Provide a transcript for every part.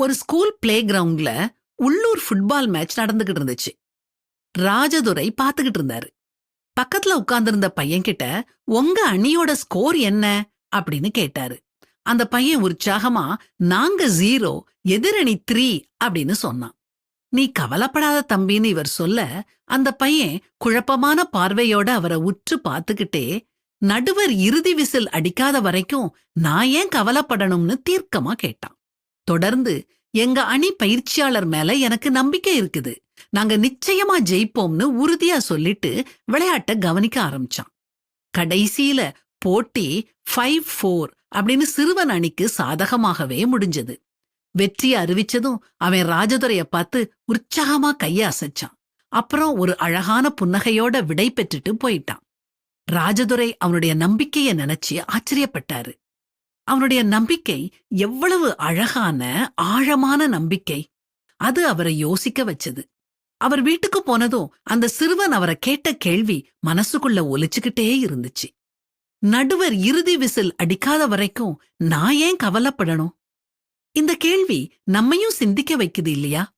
ஒரு school play கிரவுண்ட்ல உள்ளூர் ஃபுட்பால் மேட்ச் நடந்துகிட்டு இருந்துச்சு. ராஜதுரை பாத்துக்கிட்டு இருந்தாரு. பக்கத்துல உட்கார்ந்திருந்த பையன்கிட்ட உங்க அணியோட ஸ்கோர் என்ன? அப்படின்னு கேட்டாரு. அந்த பையன் உற்சாகமா நாங்க ஜீரோ எதிரணி த்ரீ அப்படின்னு சொன்னான். நீ கவலைப்படாத தம்பின்னு இவர் சொல்ல அந்த பையன் குழப்பமான பார்வையோட அவரை உற்று பார்த்துக்கிட்டே நடுவர் இறுதி விசில் அடிக்காத வரைக்கும் நான் ஏன் கவலைப்படணும்னு தீர்க்கமா கேட்டான். தொடர்ந்து எங்க அணி பயிற்சியாளர் மேல எனக்கு நம்பிக்கை இருக்குது. நாங்க நிச்சயமா ஜெயிப்போம்னு உறுதியா சொல்லிட்டு விளையாட்ட கவனிக்க ஆரம்பிச்சான். கடைசியில போட்டி ஃபைவ் ஃபோர் அப்படின்னு சிறுவன் அணிக்கு சாதகமாகவே முடிஞ்சது. வெற்றியை அறிவிச்சதும் அவன் ராஜதுரைய பார்த்து உற்சாகமா கைய அசைச்சான். அப்புறம் ஒரு அழகான புன்னகையோட விடை பெற்றுட்டு போயிட்டான். ராஜதுரை அவனுடைய நம்பிக்கையை நினைச்சு ஆச்சரியப்பட்டாரு. அவனுடைய நம்பிக்கை எவ்வளவு அழகான ஆழமான நம்பிக்கை. அது அவரை யோசிக்க வச்சது. அவர் வீட்டுக்கு போனதும் அந்த சிறுவன் அவரை கேட்ட கேள்வி மனசுக்குள்ள ஒலிச்சுக்கிட்டே இருந்துச்சு. நடுவர் இறுதி விசில் அடிக்காத வரைக்கும் நான் ஏன் கவலைப்படணும்? இந்த கேள்வி நம்மையும் சிந்திக்க வைக்குது இல்லையா?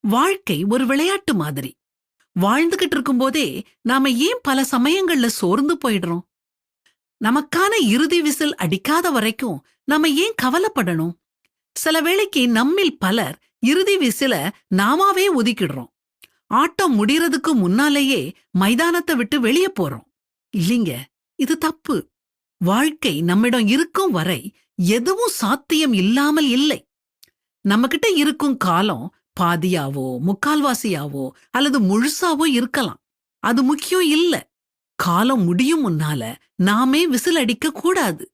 வாழ்க்கை ஒரு விளையாட்டு மாதிரி. வாழ்ந்துகிட்டு இருக்கும்போதே நாம ஏன் பல சமயங்கள்ல சோர்ந்து போயிடுறோம்? நமக்கான இறுதி விசில் அடிக்காத வரைக்கும் நாம ஏன் கவலைப்படணும்? சில வேளைக்கு நம்மில் பலர் இறுதி விசில நாமாவே ஒதுக்கிடுறோம். ஆட்டம் முடியறதுக்கு முன்னாலேயே மைதானத்தை விட்டு வெளியே போறோம். இல்லைங்க இது தப்பு. வாழ்க்கை நம்மிடம் இருக்கும் வரை எதுவும் சாத்தியம் இல்லாமல் இல்லை. நம்மகிட்ட இருக்கும் காலம் பாதியாவோ முக்கால்வாசியாவோ அல்லது முழுசாவோ இருக்கலாம். அது முக்கியம் இல்ல. காலம் முடியும் முன்னால நாமே விசில் அடிக்க கூடாது.